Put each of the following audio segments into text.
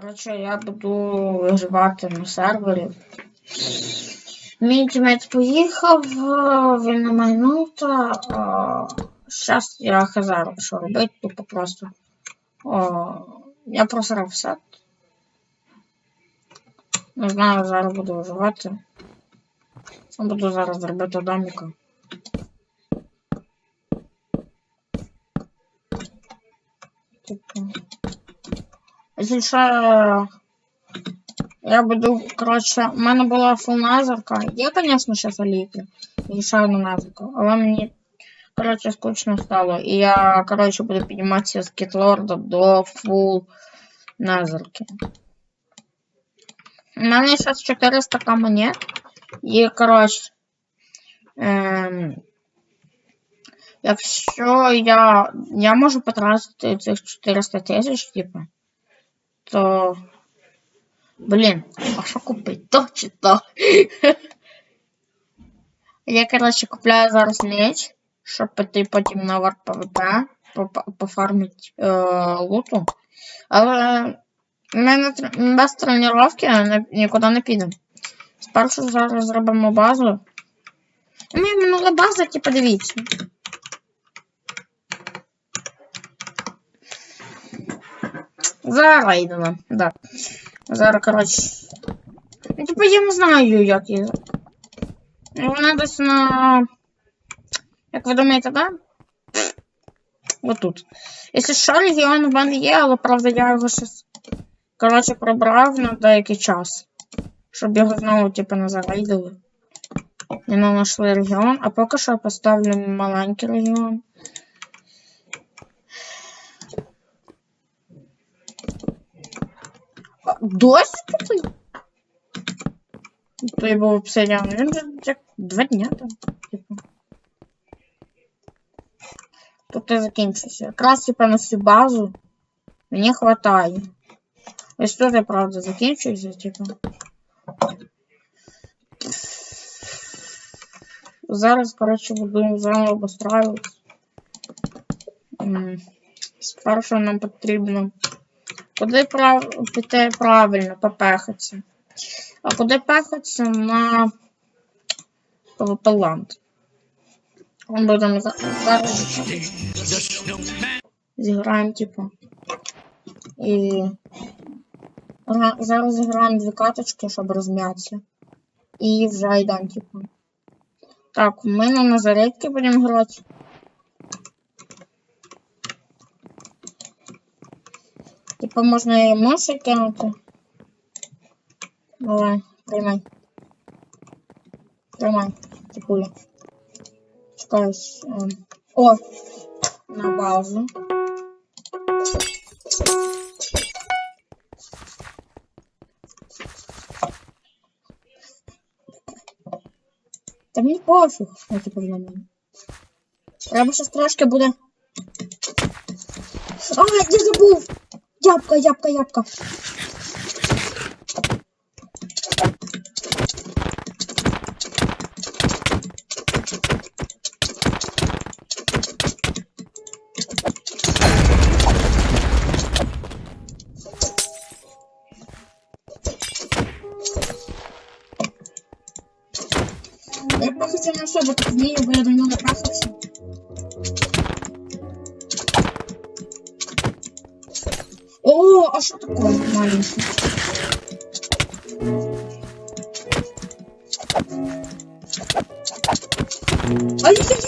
Коротше, я буду виживати на сервері. Мій тімець поїхав, він не майнув та. Зараз я хазару, що робити, тупо просто. О, я просрав сет. Не знаю, зараз буду виживати. Буду зараз робити доміка. Якщо я буду, коротше, у мене була фулназерка. Є, звісно, зараз олійки. І ще одна назерка. Але мені, коротше, скучно стало. І я, коротше, буду підніматися з кітлорда до фул назерки. У мене зараз 400 каменет. І, коротше, ем, якщо я, я можу потратити цих 400 тисяч, типу, то. Блін, а що купити? То чи то? Я, коротше, купляю зараз меч, щоб піти потім на варп ПВП, пофармити е, луту. Але ми без тренування нікуди не підемо. Спершу зараз зробимо базу. Мене минула база, типу, дивіться. Зараз йдемо, да. Зараз, коротше. Ну, типу, я не знаю, як її. Вона десь на. Як ви думаєте, да? Отут. Якщо що, регіон в мене є, але правда я його щось. Коротше, прибрав на деякий час. Щоб його знову, типу, не зарейдили. Не знайшли регіон, а поки що я поставлю маленький регіон. Досі тут? Той був обсидіан. Він же як два дня там, типу. Тут і закінчився. Якраз типу на всю базу мені хватає. Ось тут я правда закінчується, типу. Зараз, коротше, буду заново обостраюватися. М, Спершу нам потрібно куди прав... піти правильно попехатися. А куди пехатися на Палант. Ми будемо за- зараз зіграємо, типу. І зараз зіграємо дві каточки, щоб розм'ятися. І вже йдемо, типу. Так, ми на Назаретки будемо грати. Типу можна і миші кинути. Давай, приймай. Приймай, типуля. Чекай. ось, ем, О! На базу. Та мені пофіг, що типу для мене. Треба щось трошки буде. А, я забув! आपका ये आपका ये आपका। Ай-яй-яй-яй! Ай!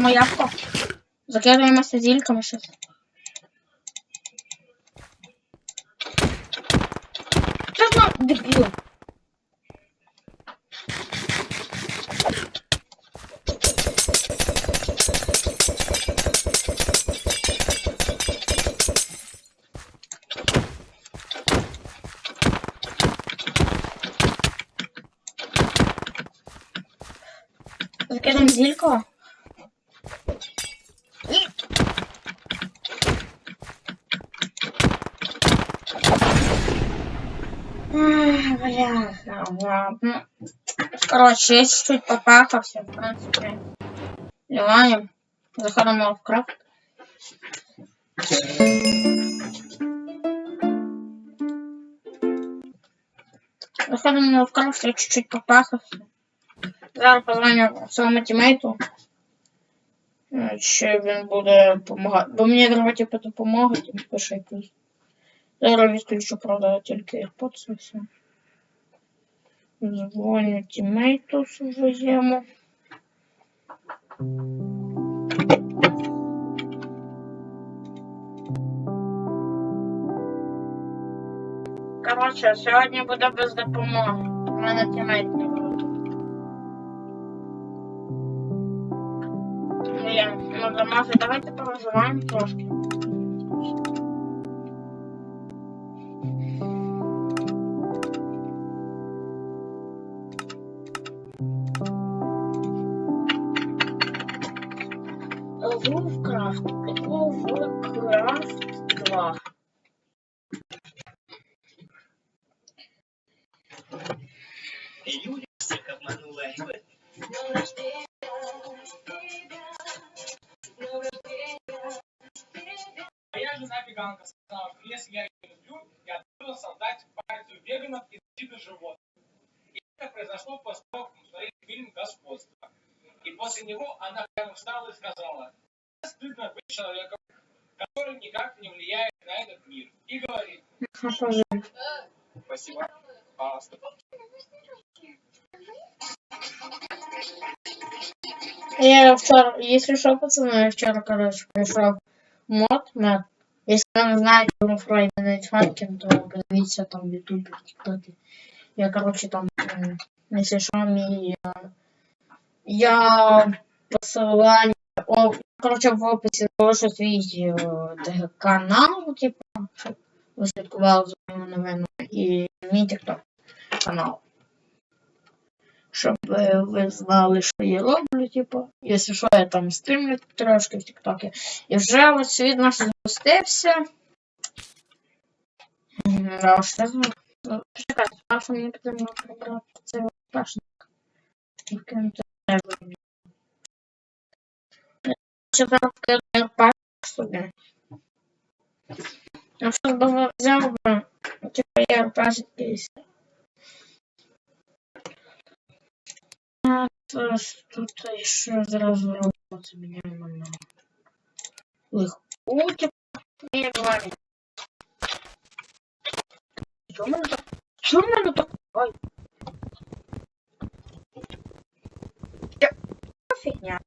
Йдемо ябко. Закидуємося зільками щось. Короче, я чуть-чуть попахался, в принципе. Ливаем. Заходим в крафт. Заходимо в крафт, я чуть-чуть попахався. Зараз позвоню своєму тімейту. Е, Чи він буде допомагати. Бо мені треба типу допомога, тим пише якусь. Зараз відключу, правда, тільки AirPods і все. Дзвоню тімейту своєму. Коротше, сьогодні буде без допомоги. У мене тімейт не буде. Блін, ну замазу, давайте порозуваємо трошки. Жена веганка сказала, что если я ее люблю, я должен создать партию веганов и защиты животных. И это произошло после того, как мы смотрели фильм «Господство». И после него она прямо встала и сказала, «Мне стыдно быть человеком, который никак не влияет на этот мир. И говорит, спасибо, а, стоп. Я вчора, якщо що, пацани, я вчора, коротше, прийшов мод на... Якщо ви не знаєте, про Фрейда Найтфанкін, то подивіться там в Ютубі, в Тіктокі. Я, коротше, там, якщо що, мій... Я посилання... О, коротше, в описі залишу свій канал, типу, ви слідкували за моїми новинами, і мій тікток канал. Щоб е, ви знали, що я роблю, типу. Якщо що, я там стрімлю трошки в Тіктокі. І вже от світ наш запустився. Ну, Почекайте, спершу мені потрібно прибрати цей пашник. Яким це теж роблю. Ще зараз кидаю пашник собі. А що би взяв би? Типу я пашник якийсь. А, ж тут ще зразу роботи міняємо на легку, в мене так? Ой. Фігня.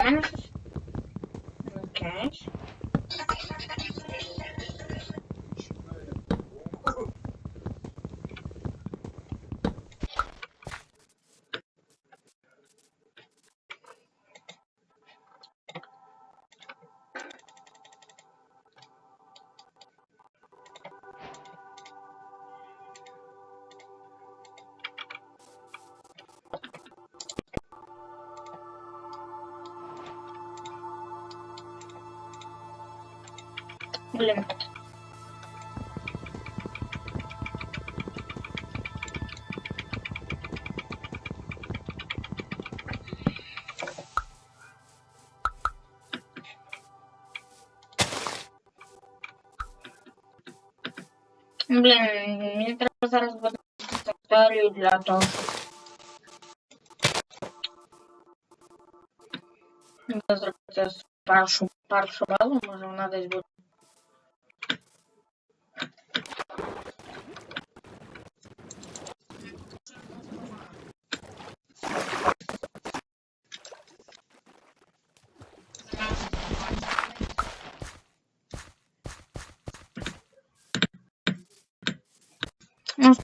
У мене. Блин. Блін, мені треба зараз буде історію для того, зробити першу, першу базу, може вона десь буде.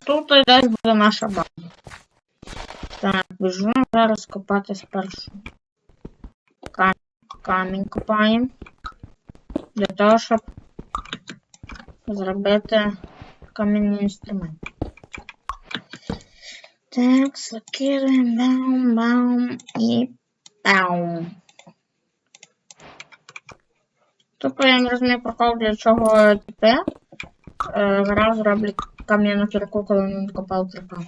Тут і десь буде наша база. Так, біжу зараз копати спершу. Камінь, камінь копаємо. для того, щоб зробити камінний інструмент. Так, закидуємо баум, баум і баум. Тобто я не розумію прикол, для чого тепер е, зараз роблять кам'яну кірку, коли вони накопали кірками.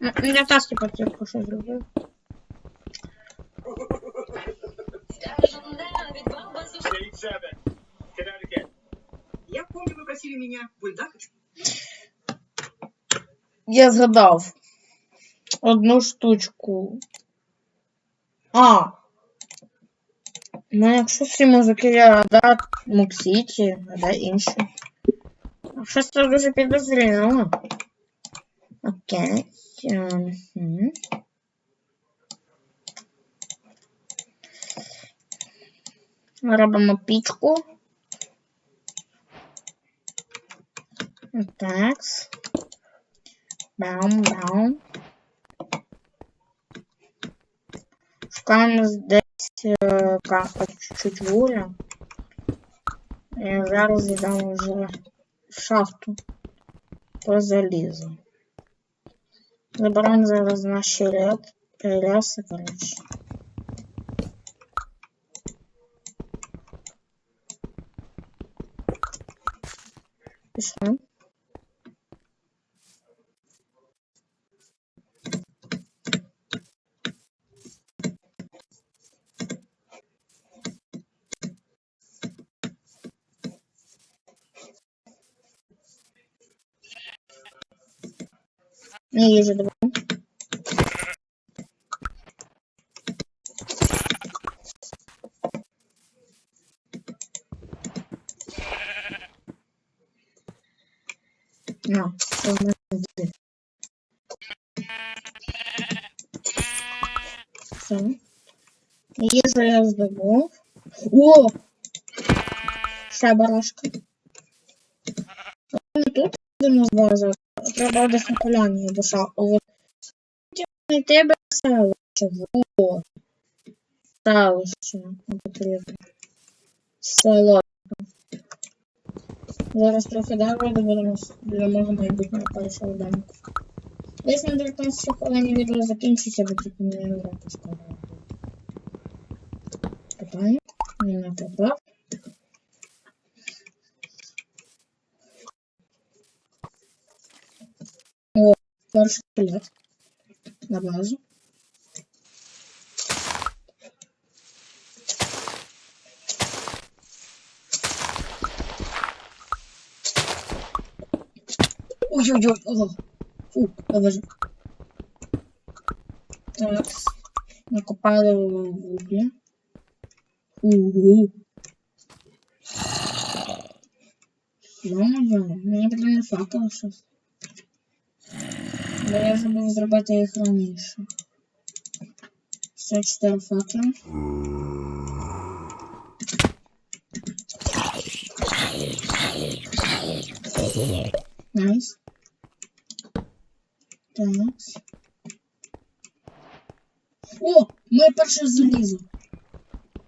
Ну, я теж типу кірку що зробив. Eighty-seven, Connecticut. Я помню, вы просили меня бульдакать. Я згадав одну штучку. А. Ну, якщо всі музики я да, Муксіті, а да інші. Щось це дуже підозріло. Окей. Мгм. Робимо пічку. Так. Баум, баум. Шукаємо десь е, кафе чуть-чуть вуля. І зараз йдемо вже в шахту по залізу. Забираємо зараз наші ряд, переляси, коротше. Пішли. Не їжу давай. На, це в мене буде. Все. Їжу я здобув. О! Ще барашка. Вони тут будемо зважити. Треба десь на поляні. От. Знайти би селище. Во. Селище. Не потрібно. Село. Зараз трохи далі будемо для мого майбутнього першого домику. Десь на 19 хвилині відео закінчиться, бо тільки не грати скоро. Питання. Не наприклад. Перший полет. На базу. Ой-ой-ой, о, фу, повезу. Так, накопали вугля. Угу. Йо-моє, мені потрібно факел щось. Бо я забув зробити їх раніше. Все чотири факела. Найс. Так. О, моє перше залізо.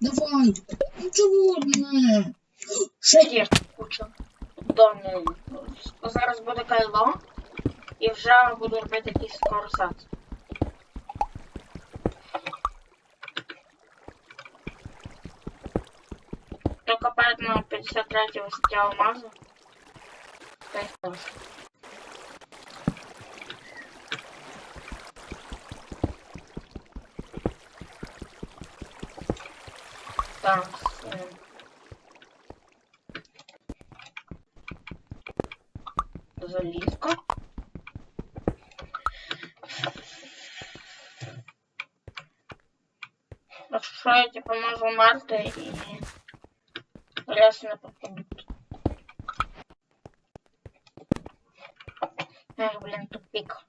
Давай. Ну чого не? Ще є куча. Дому. Зараз буде кайло. І вже буду робити якийсь корсет. Хто копає на 53 висоті алмазу? Той хтось. Так. е. Я тебе можу вмерти и раз попадут. Эх, Ах, блін, тупик.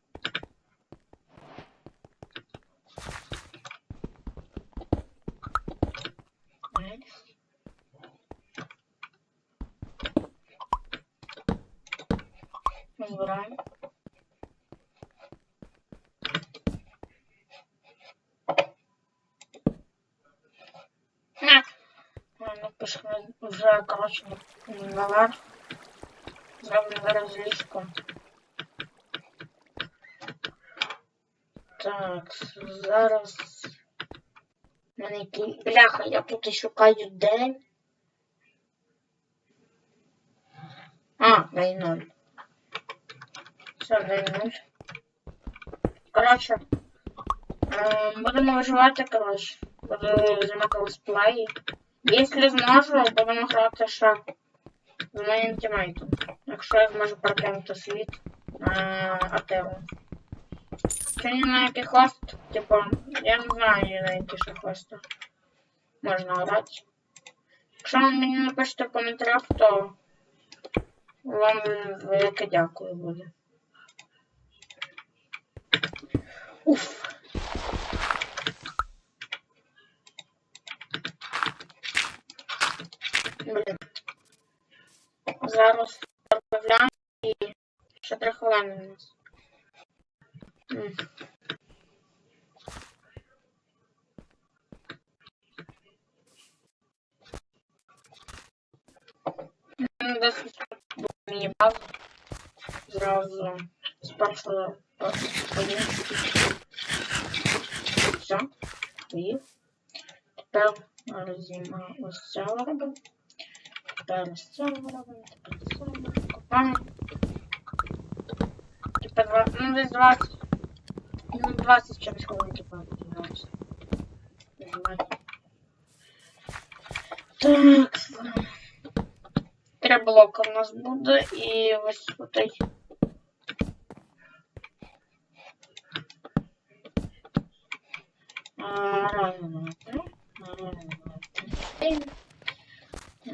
Найс. Збираємо. На. А, ну, пішли вже, коротше, наверх. Зроблю зараз ліжко. Так, зараз. Мене який... Бляха, я тут шукаю день. А, день ноль. Все, день ноль. Коротше. Ем, будемо виживати, коротше. Буду знімати летсплеї. Якщо зможу, будемо грати ще з моїм тімейтом. Якщо я зможу прокинути світ на Атеру. Чи не на який хост? Типу, я не знаю на який ще хост можна грати. Якщо ви мені напишете в коментарях, то вам велике дякую буде. Уф. Блін. Зараз розмовляємо і ще три хвилини у нас. Десь буде міні-база. Зразу з першого. Все, поїв. Тепер розійма ось це робимо. Тепер ось це робимо, тепер робимо. Копаємо. Тепер ну десь 20. Ну 20 чимось хвилин, типа, 12. Так, Три блока у нас буде і ось отей.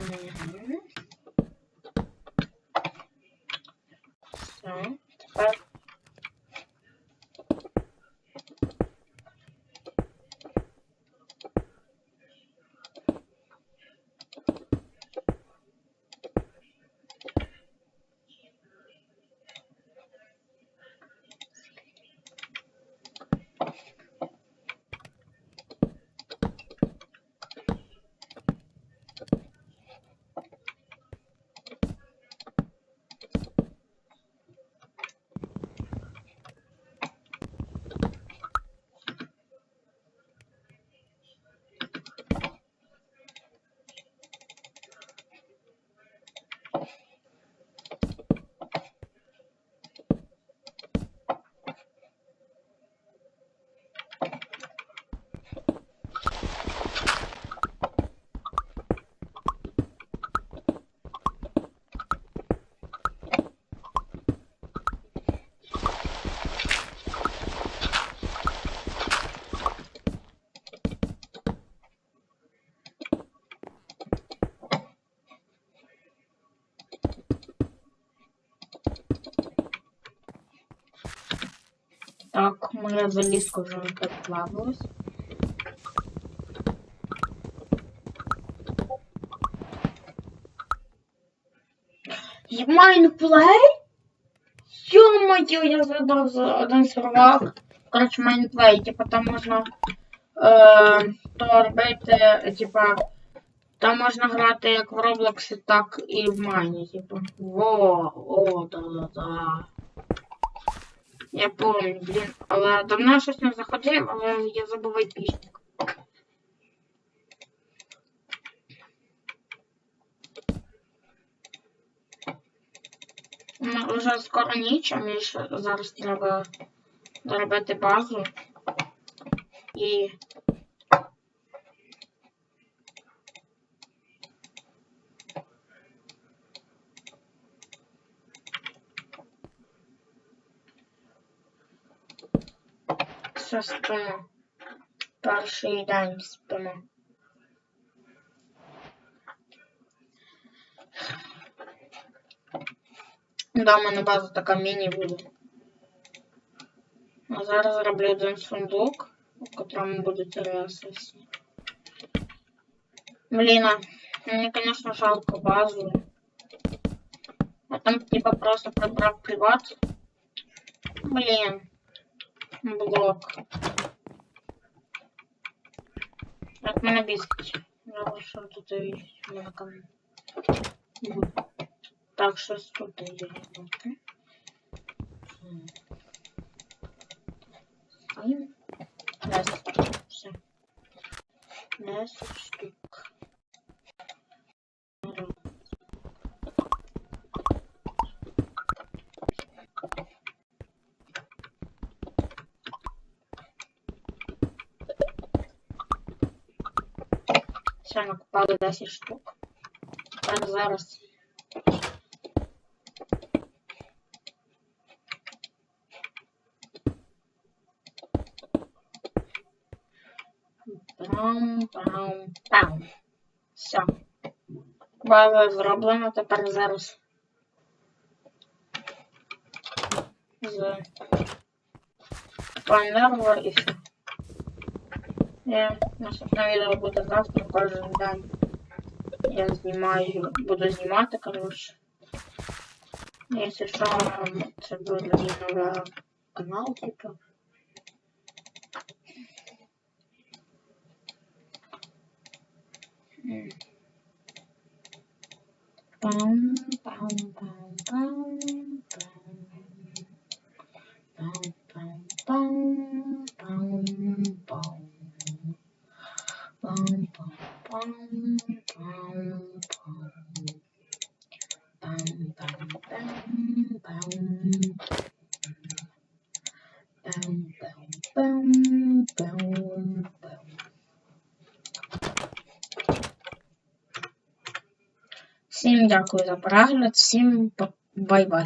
Все, тепер Так, моя залізка вже підплавилась. Майнплей? Ё-моё, я задав за один сервак. Короче, майнплей, типа там можна е, то робити, типа, там можна грати як в Роблоксі, так і в Майні, типа. Во, о, да-да-да. Я помню, блін. Але давно мене щось не заходив, але я забув айпішник. Ну, вже скоро ніч, а мені ще зараз треба доробити базу. І. Все спимо. Перший день спимо. Да, у мене база така міні буде. А зараз зроблю один сундук, у котрому будуть ресурси. Блін, а мені, конечно, жалко базу. А там типа просто прибрав приват. Блін. Блок. Як мене бісить. Зараз що тут є мене Так, щось тут є. Все. Десять штук. Все, накупали 10 штук. Так, зараз. Пам, пам, пам. Все. База зроблена, тепер зараз. З планерва і все. Я наступне відео буде завтра кожен день. Я знімаю, буду знімати, коротше. Якщо що, це буде новий канал, типу. М. дякую за перегляд, всім бай-бай.